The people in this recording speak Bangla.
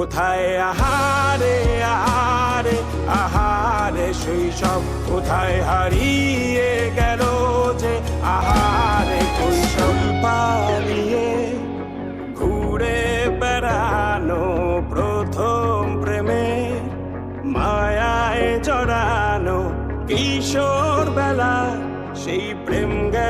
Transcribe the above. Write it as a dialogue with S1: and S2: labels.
S1: কোথায়? আহারে আহারে আহারে শৈশব কোথায় হারিয়ে গেল যে? আহারে কৈশব পালিয়ে ঘুরে বেড়ানো প্রথম প্রেমে। মায়ায় জড়ানো কিশোর বেলা সেই প্রেম গেল